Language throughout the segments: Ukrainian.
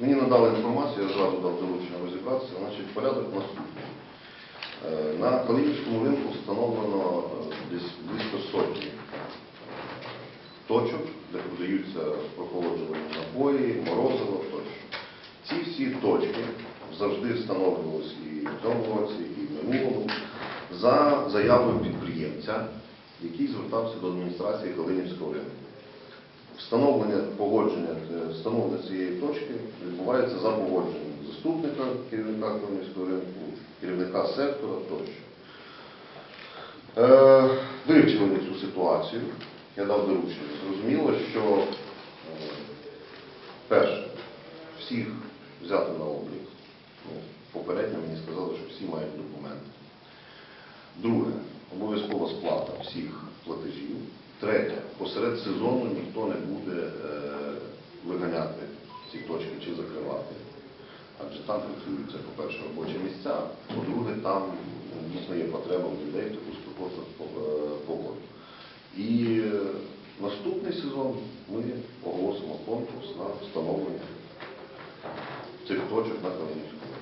Мені надали інформацію, я зразу дав доручення розібратися. Значить, порядок наступний. Е, На Калинівському ринку встановлено е, десь близько сотні е, точок, де продаються прохолоджувані напої, морозиво тощо. Ці всі точки завжди встановлювалися і в цьому році, і в минулому за заявою підприємця, який звертався до адміністрації Калинівського ринку. Встановлення погодження е, встановлення цієї точки відбувається за погодженням заступника керівника Калинівського ринку, керівника сектора тощо. Е, Вивчили цю ситуацію, я дав доручення. Зрозуміло, що е, перше, всіх взяти на облік. Ну, попередньо мені сказали, що всі мають документи. Друге, обов'язкова сплата всіх платежів. Третє, посеред сезону ніхто не буде е, виганяти ці точки чи закривати. Адже там працюються, по-перше, робочі місця, по-друге, там дійсно є потреба в людей таку спекотну е, погоду. І е, наступний сезон ми оголосимо конкурс на встановлення цих точок на Калинівському.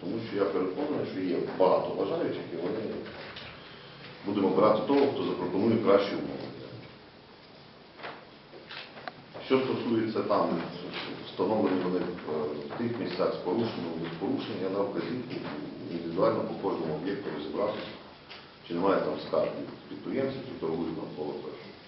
Тому що я переконаний, що є багато бажаючих, і вони будемо брати того, хто запропонує кращі умови. Що стосується там встановлені вони в е, тих місцях з порушенням, без порушення на вказівку індивідуально по кожному об'єкту розібратися, чи немає там скарг підприємців, чи торгують навколо першого.